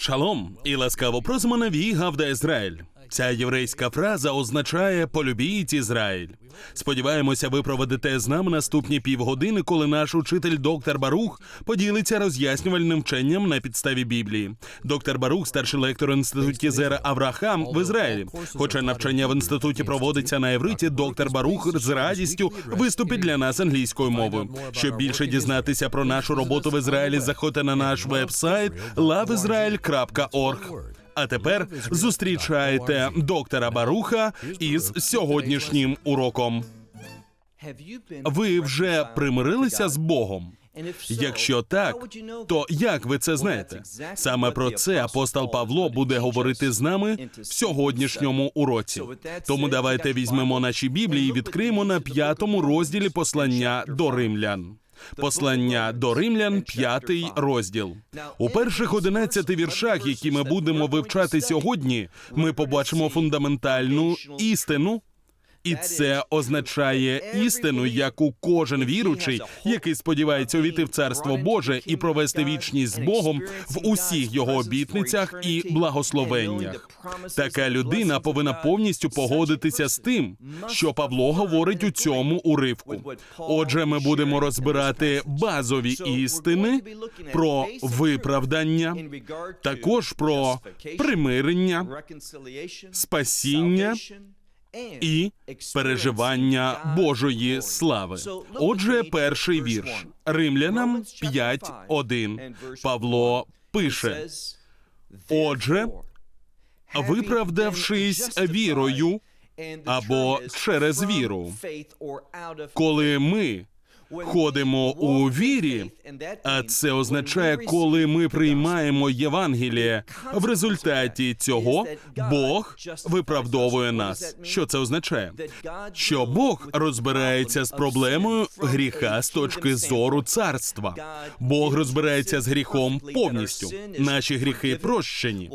Шалом і ласкаво просимо на Вігавда Ізраїль. Ця єврейська фраза означає полюбіть Ізраїль. Сподіваємося, ви проведете з нами наступні півгодини, коли наш учитель доктор Барух поділиться роз'яснювальним вченням на підставі Біблії. Доктор Барух, старший лектор інституті Зера Аврахам в Ізраїлі. Хоча навчання в інституті проводиться на євриті, доктор Барух з радістю виступить для нас англійською мовою. Щоб більше дізнатися про нашу роботу в Ізраїлі, заходьте на наш веб-сайт loveisrael.org. А тепер зустрічайте доктора Баруха із сьогоднішнім уроком. Ви вже примирилися з Богом? Якщо так, то як ви це знаєте? Саме про це апостол Павло буде говорити з нами в сьогоднішньому уроці. Тому давайте візьмемо наші біблії і відкриємо на п'ятому розділі послання до римлян. Послання до римлян, п'ятий розділ. У перших одинадцяти віршах, які ми будемо вивчати сьогодні, ми побачимо фундаментальну істину. І це означає істину, яку кожен віручий, який сподівається увійти в царство Боже і провести вічність з Богом в усіх його обітницях і благословеннях. Така людина повинна повністю погодитися з тим, що Павло говорить у цьому уривку. Отже, ми будемо розбирати базові істини про виправдання, також про примирення, спасіння і переживання Божої слави. Отже, перший вірш Римлянам 5.1. Павло пише: Отже, виправдавшись вірою або через віру, коли ми ходимо у вірі, а це означає, коли ми приймаємо Євангеліє. В результаті цього Бог виправдовує нас. Що це означає? Що Бог розбирається з проблемою гріха з точки зору царства. Бог розбирається з гріхом повністю. Наші гріхи прощені.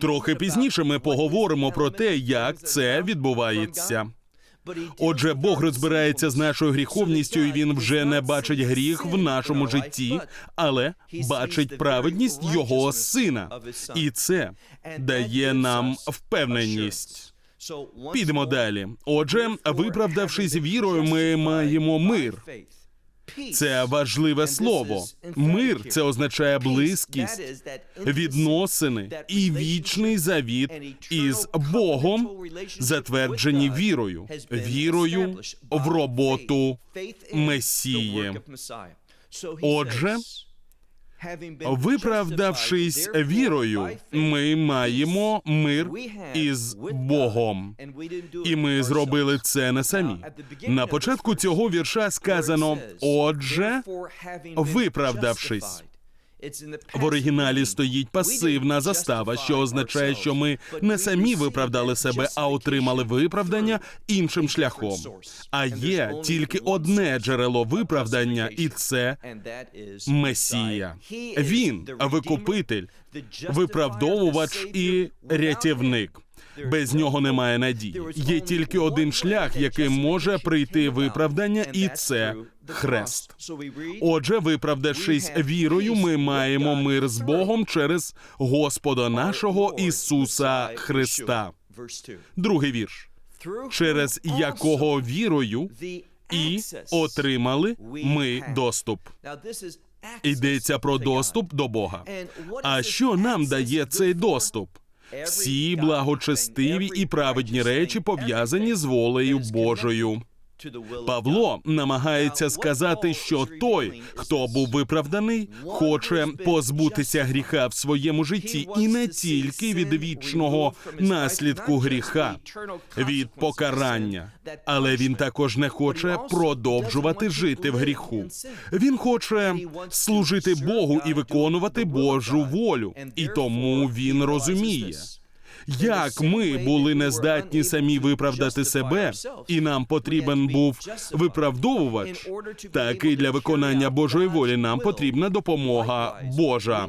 Трохи пізніше ми поговоримо про те, як це відбувається. Отже, Бог розбирається з нашою гріховністю, і він вже не бачить гріх в нашому житті, але бачить праведність його сина, і це дає нам впевненість. Підемо далі. Отже, виправдавшись вірою, ми маємо мир. Це важливе слово. Мир це означає близькість, відносини і вічний завіт із Богом, затверджені вірою, вірою в роботу Месії. Отже, Виправдавшись вірою, ми маємо мир із Богом. І ми зробили це не самі. На початку цього вірша сказано: отже, виправдавшись. В оригіналі стоїть пасивна застава, що означає, що ми не самі виправдали себе, а отримали виправдання іншим шляхом. А є тільки одне джерело виправдання, і це Месія. Він викупитель, виправдовувач і рятівник. Без нього немає надії. Є тільки один шлях, яким може прийти виправдання, і це хрест. Отже, виправдавшись вірою, ми маємо мир з Богом через Господа нашого Ісуса Христа. Другий вірш, через якого вірою і отримали ми доступ. Йдеться про доступ до Бога. А що нам дає цей доступ? Всі благочестиві і праведні речі пов'язані з волею Божою. Павло намагається сказати, що той, хто був виправданий, хоче позбутися гріха в своєму житті, і не тільки від вічного наслідку гріха, від покарання, але він також не хоче продовжувати жити в гріху. Він хоче служити Богу і виконувати Божу волю, і тому він розуміє. Як ми були нездатні самі виправдати себе, і нам потрібен був виправдовувач, так і для виконання Божої волі нам потрібна допомога Божа.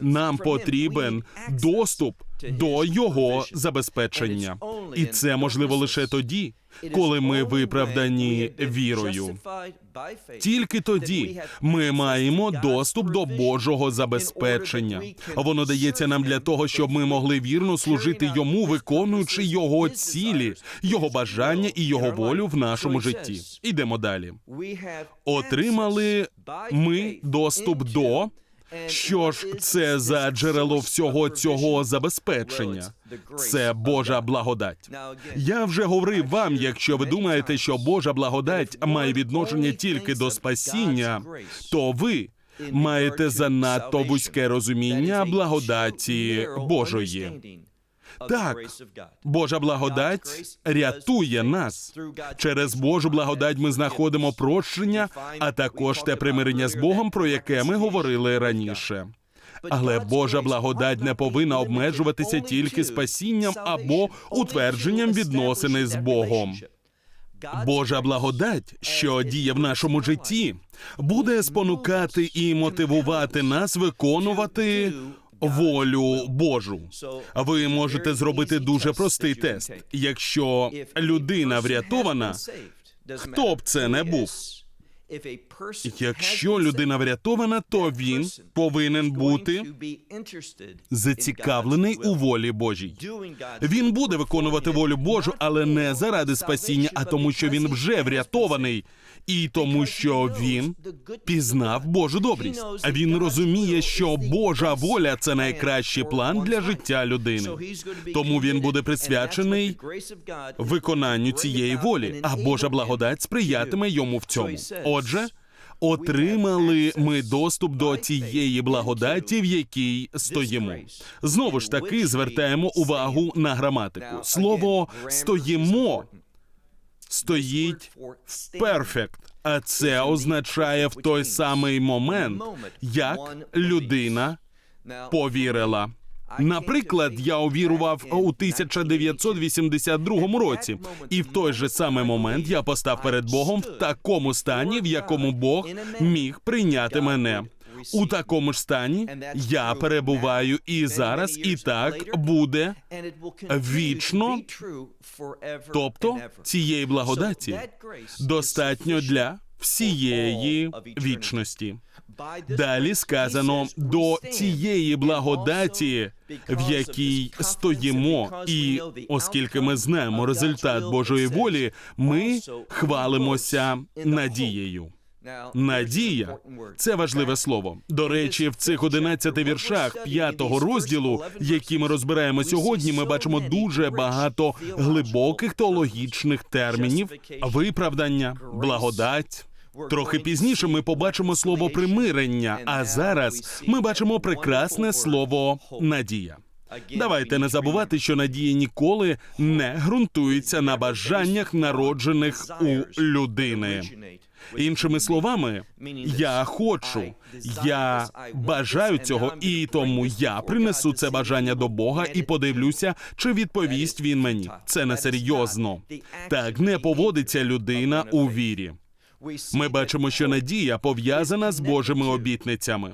Нам потрібен доступ до його забезпечення, і це можливо лише тоді, коли ми виправдані вірою. Тільки тоді ми маємо доступ до Божого забезпечення. Воно дається нам для того, щоб ми могли вірно служити йому, виконуючи його цілі, його бажання і його волю в нашому житті. Ідемо далі. Отримали ми доступ до. Що ж це за джерело всього цього забезпечення? Це Божа благодать. Я вже говорив вам, якщо ви думаєте, що Божа благодать має відношення тільки до спасіння, то ви маєте занадто вузьке розуміння благодаті Божої. Так, Божа благодать рятує нас. Через Божу благодать ми знаходимо прощення, а також те примирення з Богом, про яке ми говорили раніше. Але Божа благодать не повинна обмежуватися тільки спасінням або утвердженням відносини з Богом. Божа благодать, що діє в нашому житті, буде спонукати і мотивувати нас виконувати волю Божу. Ви можете зробити дуже простий тест. Якщо людина врятована, хто б це не був. Якщо людина врятована, то він повинен бути зацікавлений у волі Божій. Він буде виконувати волю Божу, але не заради спасіння, а тому, що він вже врятований, і тому, що він пізнав Божу добрість. А він розуміє, що Божа воля це найкращий план для життя людини. Тому він буде присвячений виконанню цієї волі, а Божа благодать сприятиме йому в цьому. Отже. Отримали ми доступ до тієї благодаті, в якій стоїмо. Знову ж таки звертаємо увагу на граматику. Слово стоїмо стоїть в перфект, а це означає в той самий момент, як людина повірила. Наприклад, я увірував у 1982 році, і в той же самий момент я постав перед Богом в такому стані, в якому Бог міг прийняти мене. У такому ж стані я перебуваю і зараз, і так буде вічно. Тобто цієї благодаті достатньо для всієї вічності. Далі сказано до цієї благодаті, в якій стоїмо, і оскільки ми знаємо результат Божої волі, ми хвалимося надією. Надія це важливе слово. До речі, в цих 11 віршах п'ятого розділу, які ми розбираємо сьогодні, ми бачимо дуже багато глибоких теологічних термінів: виправдання, благодать. Трохи пізніше ми побачимо слово примирення, а зараз ми бачимо прекрасне слово надія. Давайте не забувати, що надія ніколи не ґрунтується на бажаннях, народжених у людини. Іншими словами, я хочу, я бажаю цього, і тому я принесу це бажання до Бога і подивлюся, чи відповість він мені. Це несерйозно. Так не поводиться людина у вірі. Ми бачимо, що надія пов'язана з Божими обітницями.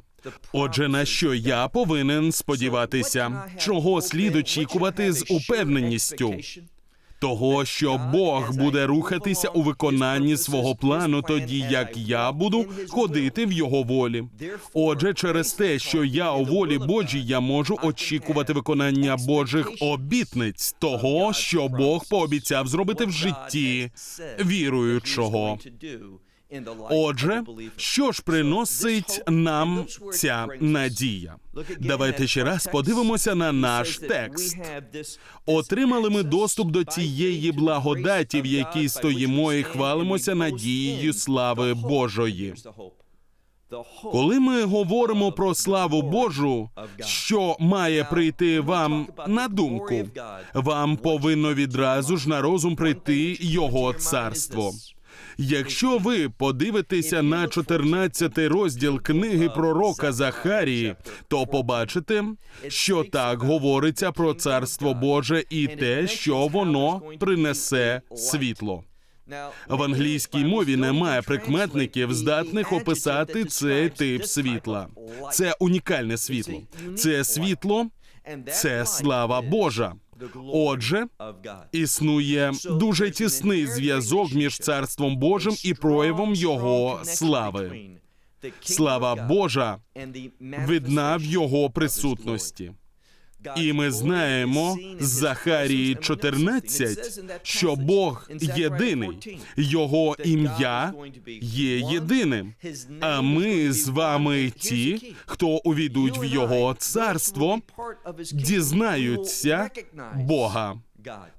Отже, на що я повинен сподіватися, чого слід очікувати з упевненістю? Того, що Бог буде рухатися у виконанні свого плану, тоді як я буду ходити в його волі. Отже, через те, що я у волі Божій, я можу очікувати виконання Божих обітниць, того, що Бог пообіцяв зробити в житті віруючого. Отже, що ж приносить нам ця надія? Давайте ще раз подивимося на наш текст. Отримали ми доступ до цієї благодаті, в якій стоїмо і хвалимося надією слави Божої. Коли ми говоримо про славу Божу, що має прийти вам на думку, вам повинно відразу ж на розум прийти його царство. Якщо ви подивитеся на 14 розділ книги пророка Захарії, то побачите, що так говориться про царство Боже і те, що воно принесе світло. В англійській мові немає прикметників, здатних описати цей тип світла. Це унікальне світло. Це світло, це слава Божа. Отже, існує дуже тісний зв'язок між царством Божим і проявом його слави. Слава Божа видна в його присутності. І ми знаємо з Захарії 14, що Бог єдиний, його ім'я є єдиним. А ми з вами ті, хто увійдуть в його царство, дізнаються Бога.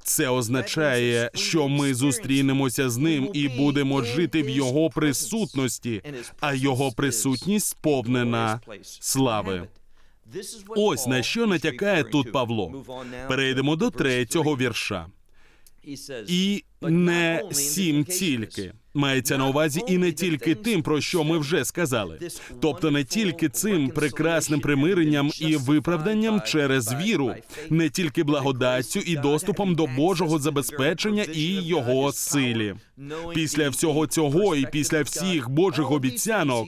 Це означає, що ми зустрінемося з ним і будемо жити в його присутності, а його присутність сповнена слави. Ось на що натякає тут Павло. Перейдемо до третього вірша. І не сім тільки. Мається на увазі і не тільки тим, про що ми вже сказали, тобто не тільки цим прекрасним примиренням і виправданням через віру, не тільки благодаттю і доступом до Божого забезпечення і його силі. Після всього цього і після всіх Божих обіцянок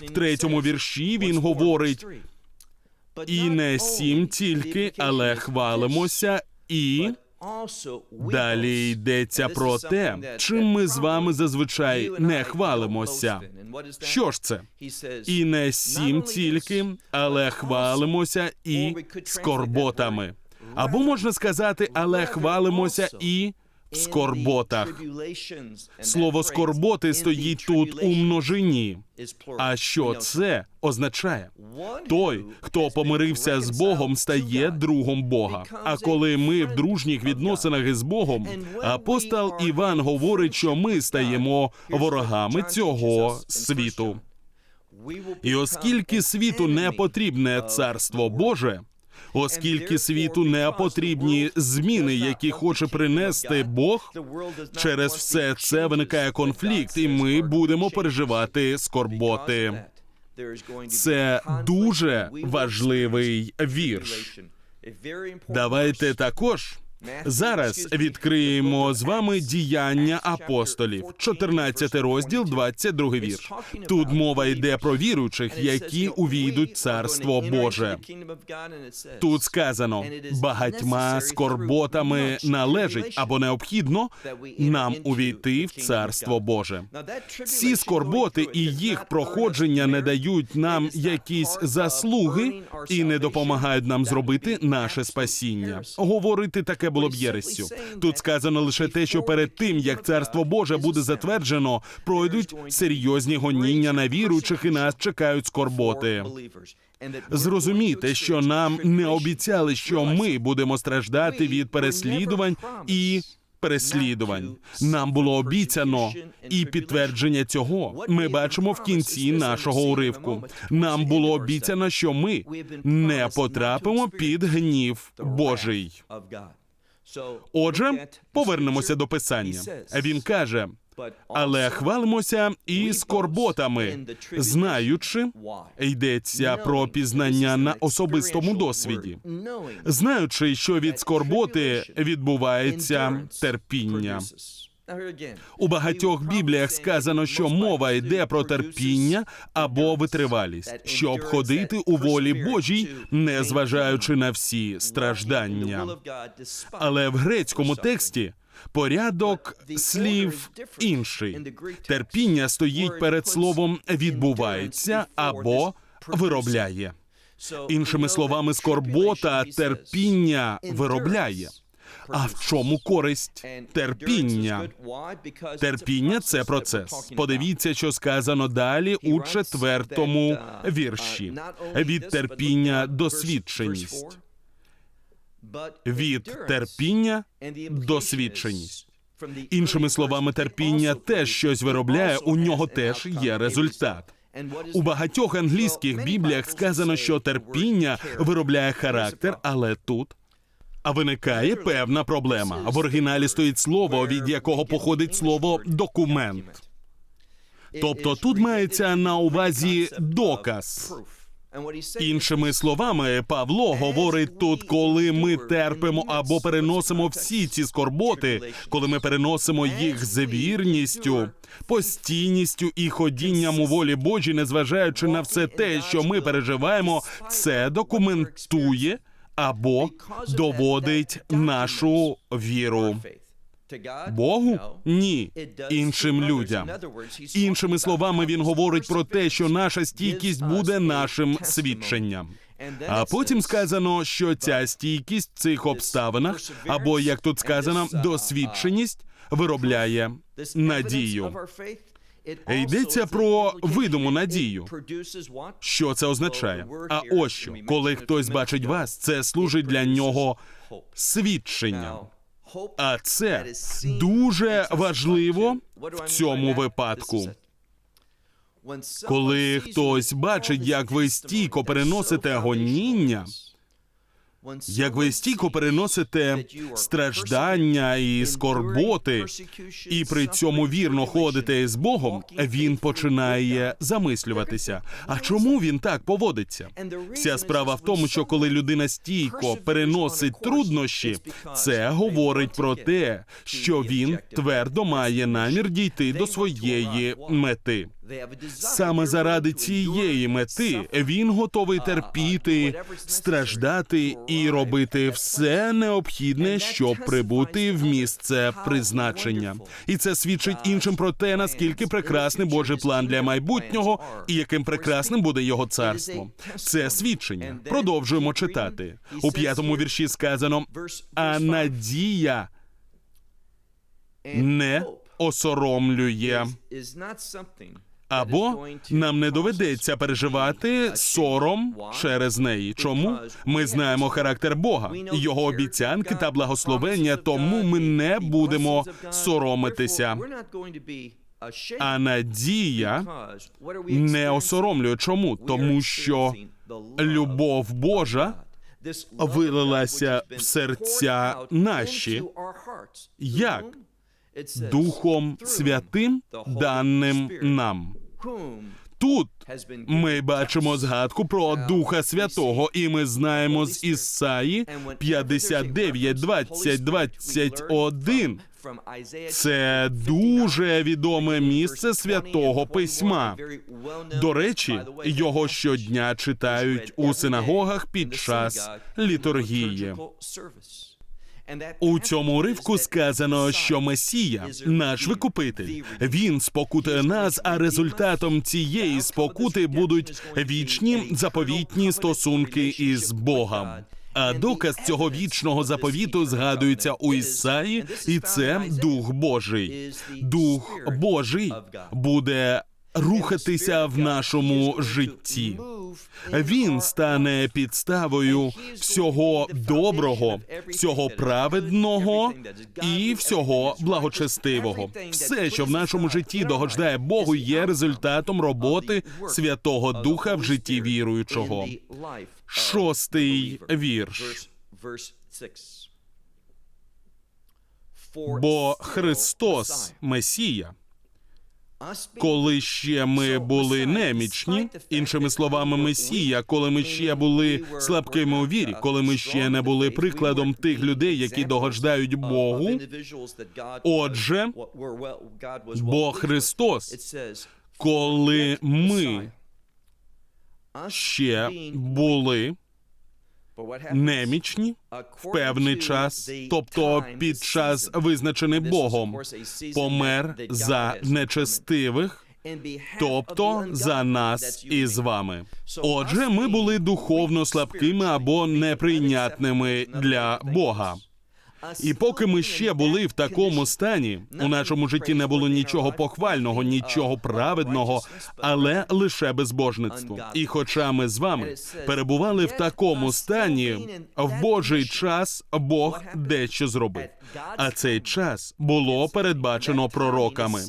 в третьому вірші він говорить: і не сім тільки, але хвалимося і. Далі йдеться про те, чим ми з вами зазвичай не хвалимося. Що ж це? І не сім тільки, але хвалимося і скорботами. Або можна сказати, але хвалимося і скорботах. Слово скорботи стоїть тут у множині. А що це означає? Той, хто помирився з Богом, стає другом Бога. А коли ми в дружніх відносинах із Богом, апостол Іван говорить, що ми стаємо ворогами цього світу. І оскільки світу не потрібне царство Боже. Оскільки світу не потрібні зміни, які хоче принести Бог, через все це виникає конфлікт, і ми будемо переживати скорботи. Це дуже важливий вірш. Давайте також зараз відкриємо з вами діяння апостолів, 14 розділ, 22 вірш. Тут мова йде про віруючих, які увійдуть царство Боже. Тут сказано багатьма скорботами належить або необхідно нам увійти в царство Боже. Ці скорботи і їх проходження не дають нам якісь заслуги і не допомагають нам зробити наше спасіння. Говорити таке було б єресю. Тут сказано лише те, що перед тим як царство Боже буде затверджено, пройдуть серйозні гоніння на віруючих і нас чекають скорботи. Зрозумійте, що нам не обіцяли, що ми будемо страждати від переслідувань і переслідувань. Нам було обіцяно, і підтвердження цього ми бачимо в кінці нашого уривку. Нам було обіцяно, що ми не потрапимо під гнів Божий. Отже, повернемося до писання. Він каже. Але хвалимося і скорботами, знаючи, йдеться про пізнання на особистому досвіді, знаючи, що від скорботи відбувається терпіння. У багатьох бібліях сказано, що мова йде про терпіння або витривалість, щоб ходити у волі Божій, не зважаючи на всі страждання. Але в грецькому тексті порядок слів інший. Терпіння стоїть перед словом відбувається або виробляє. Іншими словами, скорбота терпіння виробляє. А в чому користь терпіння? Терпіння це процес. Подивіться, що сказано далі у четвертому вірші. Від терпіння досвідченість. Від терпіння досвідченість. Іншими словами, терпіння теж щось виробляє, у нього теж є результат. У багатьох англійських бібліях сказано, що терпіння виробляє характер, але тут а виникає певна проблема. В оригіналі стоїть слово, від якого походить слово документ. Тобто тут мається на увазі доказ. Іншими словами, Павло говорить тут, коли ми терпимо або переносимо всі ці скорботи, коли ми переносимо їх з вірністю, постійністю і ходінням у волі Божій, незважаючи на все те, що ми переживаємо, це документує або доводить нашу віру Богу? Ні, іншим людям. Іншими словами, він говорить про те, що наша стійкість буде нашим свідченням. А потім сказано, що ця стійкість в цих обставинах, або як тут сказано, досвідченість виробляє надію. Йдеться про видиму надію. Що це означає? А ось що, коли хтось бачить вас, це служить для нього свідченням. А це дуже важливо в цьому випадку. Коли хтось бачить, як ви стійко переносите гоніння, як ви стійко переносите страждання і скорботи, і при цьому вірно ходите з Богом, він починає замислюватися. А чому він так поводиться? Вся справа в тому, що коли людина стійко переносить труднощі, це говорить про те, що він твердо має намір дійти до своєї мети. Саме заради цієї мети він готовий терпіти, страждати і робити все необхідне, щоб прибути в місце призначення. І це свідчить іншим про те, наскільки прекрасний Божий план для майбутнього і яким прекрасним буде його царство. Це свідчення. Продовжуємо читати у п'ятому вірші. Сказано а надія не осоромлює. Або нам не доведеться переживати сором через неї. Чому ми знаємо характер Бога, його обіцянки та благословення, тому ми не будемо соромитися. А надія не осоромлює. Чому? Тому що любов Божа вилилася в серця наші. Як? Духом Святим, даним нам. Тут ми бачимо згадку про Духа Святого, і ми знаємо з Ісаї 59, 20, 21. Це дуже відоме місце святого письма. До речі, його щодня читають у синагогах під час літургії. У цьому уривку сказано, що Месія, наш викупитель, він спокутує нас, а результатом цієї спокути будуть вічні заповітні стосунки із Богом. А доказ цього вічного заповіту згадується у Ісаї, і це Дух Божий. Дух Божий буде рухатися в нашому житті. Він стане підставою всього доброго, всього праведного і всього благочестивого. Все, що в нашому житті догоджає Богу, є результатом роботи Святого Духа в житті віруючого. Шостий вірш. Бо Христос, Месія, коли ще ми були немічні, іншими словами, Месія, коли ми ще були слабкими у вірі, коли ми ще не були прикладом тих людей, які догоджають Богу. Отже, бо Христос, коли ми ще були немічні в певний час, тобто під час визначений Богом, помер за нечестивих, тобто за нас і з вами. Отже, ми були духовно слабкими або неприйнятними для Бога. І поки ми ще були в такому стані, у нашому житті не було нічого похвального, нічого праведного, але лише безбожництво. І хоча ми з вами перебували в такому стані, в Божий час Бог дещо зробив. А цей час було передбачено пророками.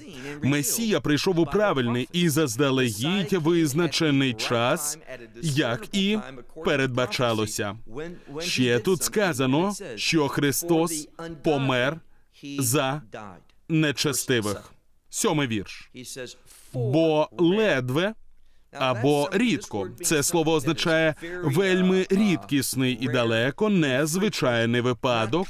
Месія прийшов у правильний і заздалегідь визначений час, як і передбачалося. Ще тут сказано, що Христос помер за нечестивих. Сьомий вірш. Бо ледве або рідко. Це слово означає вельми рідкісний і далеко не звичайний випадок,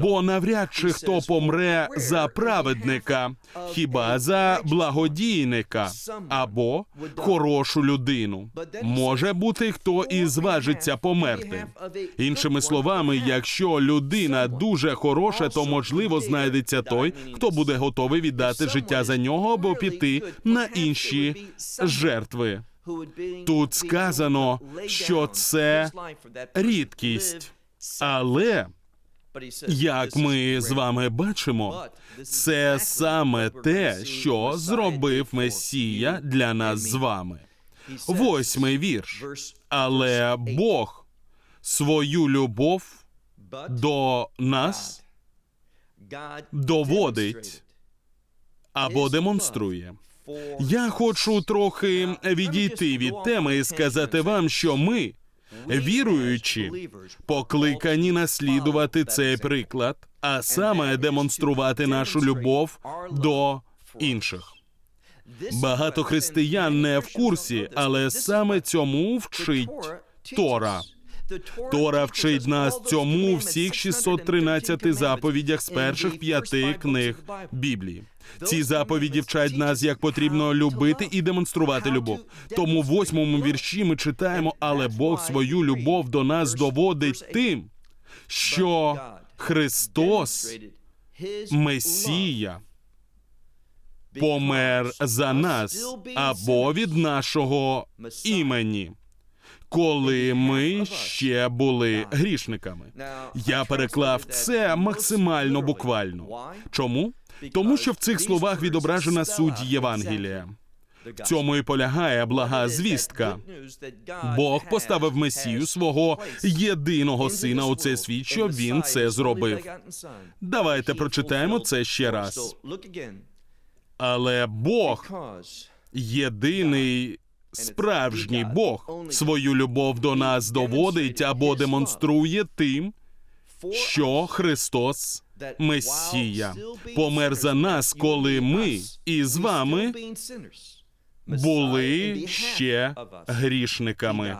бо навряд чи хто помре за праведника, хіба за благодійника або хорошу людину. Може бути, хто і зважиться померти. Іншими словами, якщо людина дуже хороша, то можливо знайдеться той, хто буде готовий віддати життя за нього або піти на інші жертви. Тут сказано, що це рідкість. Але як ми з вами бачимо, це саме те, що зробив Месія для нас з вами. Восьмий вірш. Але Бог свою любов до нас доводить або демонструє. Я хочу трохи відійти від теми і сказати вам, що ми, віруючи, покликані наслідувати цей приклад, а саме демонструвати нашу любов до інших. Багато християн не в курсі, але саме цьому вчить Тора. Тора вчить нас цьому у всіх 613 заповідях з перших п'яти книг Біблії. Ці заповіді вчать нас, як потрібно любити і демонструвати любов. Тому в восьмому вірші ми читаємо, але Бог свою любов до нас доводить тим, що Христос, Месія, помер за нас або від нашого імені. Коли ми ще були грішниками, я переклав це максимально буквально. Чому? Тому що в цих словах відображена суть Євангелія. В цьому і полягає блага звістка. Бог поставив Месію свого єдиного сина у цей світ, щоб він це зробив. Давайте прочитаємо це ще раз. Але Бог, єдиний справжній Бог, свою любов до нас доводить або демонструє тим, що Христос Месія помер за нас, коли ми із вами були ще грішниками.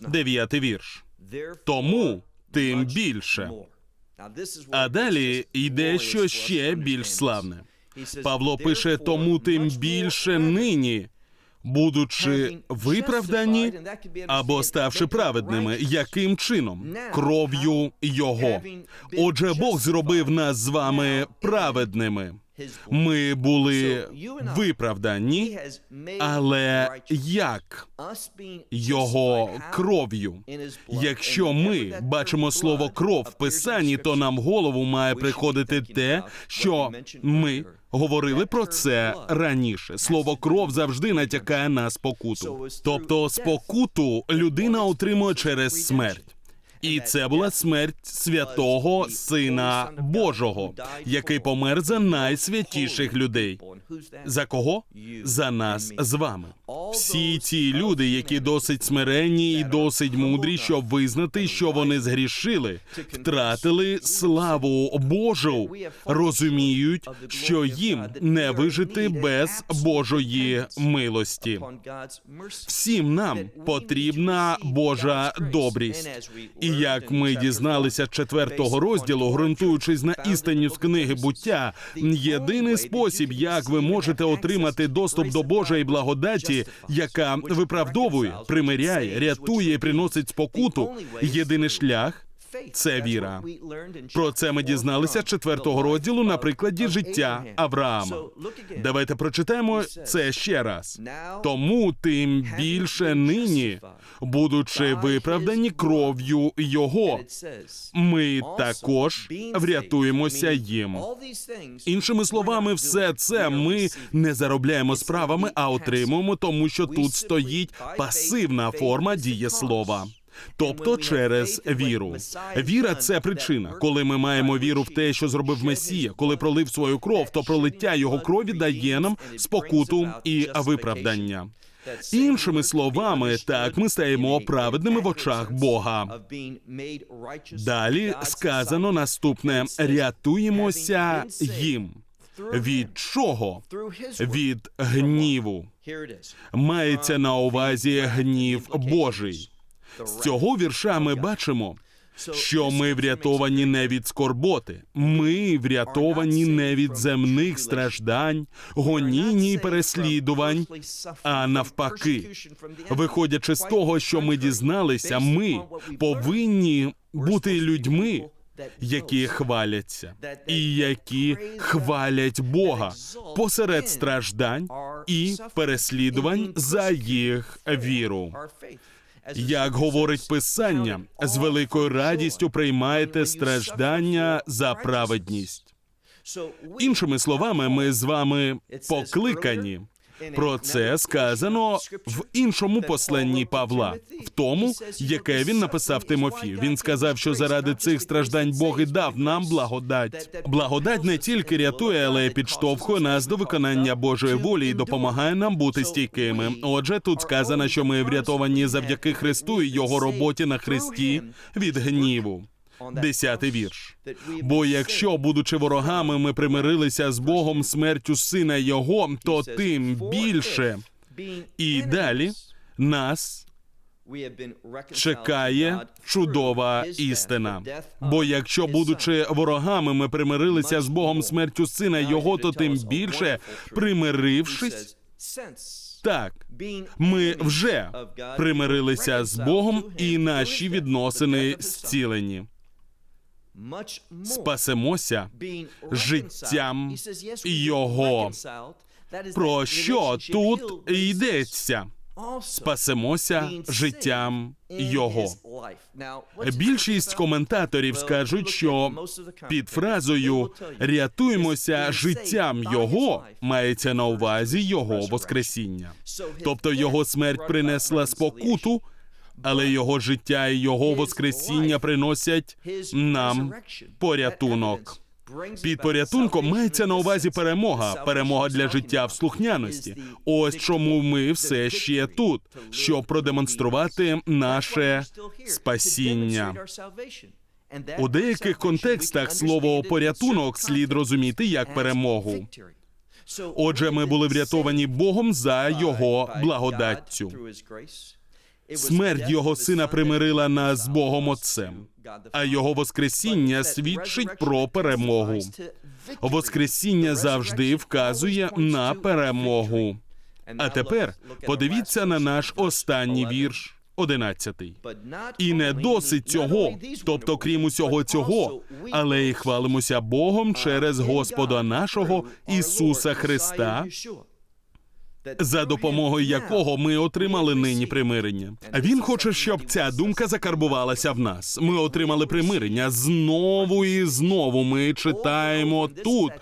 Дев'ятий вірш. Тому тим більше. А далі йде щось ще більш славне. Павло пише: тому тим більше нині, будучи виправдані або ставши праведними, яким чином? Кров'ю Його. Отже, Бог зробив нас з вами праведними. Ми були виправдані, але як його кров'ю? Якщо ми бачимо слово кров в писанні, то нам в голову має приходити те, що ми говорили про це раніше. Слово кров завжди натякає на спокуту. Тобто, спокуту людина отримує через смерть. І це була смерть святого Сина Божого, який помер за найсвятіших людей. За кого? За нас з вами. Всі ці люди, які досить смиренні і досить мудрі, щоб визнати, що вони згрішили, втратили славу Божу, розуміють, що їм не вижити без Божої милості. Всім нам потрібна Божа добрість. І як ми дізналися четвертого розділу, ґрунтуючись на істині з книги буття, єдиний спосіб, як ви можете отримати доступ до Божої благодаті, яка виправдовує, примиряє, рятує і приносить спокуту. Єдиний шлях. Це віра. Про це ми дізналися четвертого розділу на прикладі життя Авраама. Давайте прочитаємо це ще раз. Тому тим більше нині, будучи виправдані кров'ю Його, ми також врятуємося їм. Іншими словами, все це ми не заробляємо справами, а отримуємо, тому що тут стоїть пасивна форма дієслова. Тобто через віру. Віра це причина. Коли ми маємо віру в те, що зробив Месія, коли пролив свою кров, то пролиття його крові дає нам спокуту і виправдання. Іншими словами, так ми стаємо праведними в очах Бога. Далі сказано наступне: рятуємося їм. Від чого? Від гніву. Мається на увазі гнів Божий. З цього вірша ми бачимо, що ми врятовані не від скорботи, ми врятовані не від земних страждань, гонінь і переслідувань, а навпаки. Виходячи з того, що ми дізналися, ми повинні бути людьми, які хваляться, і які хвалять Бога посеред страждань і переслідувань за їх віру. Як говорить Писання, з великою радістю приймаєте страждання за праведність. Іншими словами, ми з вами покликані. Про це сказано в іншому посланні Павла, в тому, яке він написав Тимофію. Він сказав, що заради цих страждань Бог і дав нам благодать. Благодать не тільки рятує, але й підштовхує нас до виконання Божої волі і допомагає нам бути стійкими. Отже, тут сказано, що ми врятовані завдяки Христу і його роботі на Христі від гніву. Десятий вірш. Бо якщо, будучи ворогами, ми примирилися з Богом смертю сина Його, то тим більше і далі нас чекає чудова істина. Бо якщо, будучи ворогами, ми примирилися з Богом смертю сина Його, то тим більше, примирившись, так, ми вже примирилися з Богом, і наші відносини зцілені. Спасемося життям Його. Про що тут йдеться? Спасемося життям Його. Більшість коментаторів скажуть, що під фразою рятуємося життям Його мається на увазі Його Воскресіння. Тобто його смерть принесла спокуту, але його життя і його Воскресіння приносять нам порятунок. Під порятунком мається на увазі перемога, перемога для життя в слухняності. Ось чому ми все ще тут, щоб продемонструвати наше спасіння. У деяких контекстах слово порятунок слід розуміти як перемогу. Отже, ми були врятовані Богом за його благодаттю. Смерть його сина примирила нас з Богом Отцем, а його Воскресіння свідчить про перемогу. Воскресіння завжди вказує на перемогу. А тепер подивіться на наш останній вірш, одинадцятий. І не досить цього, тобто, крім усього цього, але й хвалимося Богом через Господа нашого Ісуса Христа, за допомогою якого ми отримали нині примирення. Він хоче, щоб ця думка закарбувалася в нас. Ми отримали примирення знову і знову. Ми читаємо тут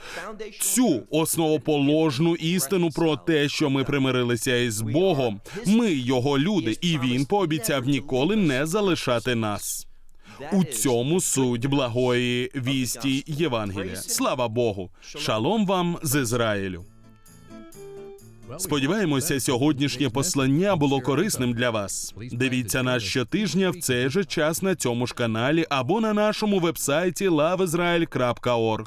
цю основоположну істину про те, що ми примирилися із Богом. Ми його люди, і він пообіцяв ніколи не залишати нас. У цьому суть благої вісті Євангелія. Слава Богу! Шалом вам з Ізраїлю. Сподіваємося, сьогоднішнє послання було корисним для вас. Дивіться нас щотижня в цей же час на цьому ж каналі або на нашому вебсайті loveisrael.org.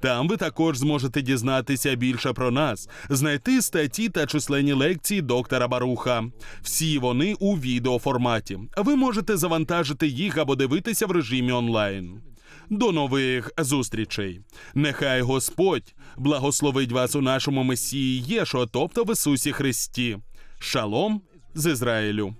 Там ви також зможете дізнатися більше про нас, знайти статті та численні лекції доктора Баруха. Всі вони у відеоформаті. Ви можете завантажити їх або дивитися в режимі онлайн. До нових зустрічей. Нехай Господь благословить вас у нашому Месії Єшо, тобто в Ісусі Христі. Шалом з Ізраїлю.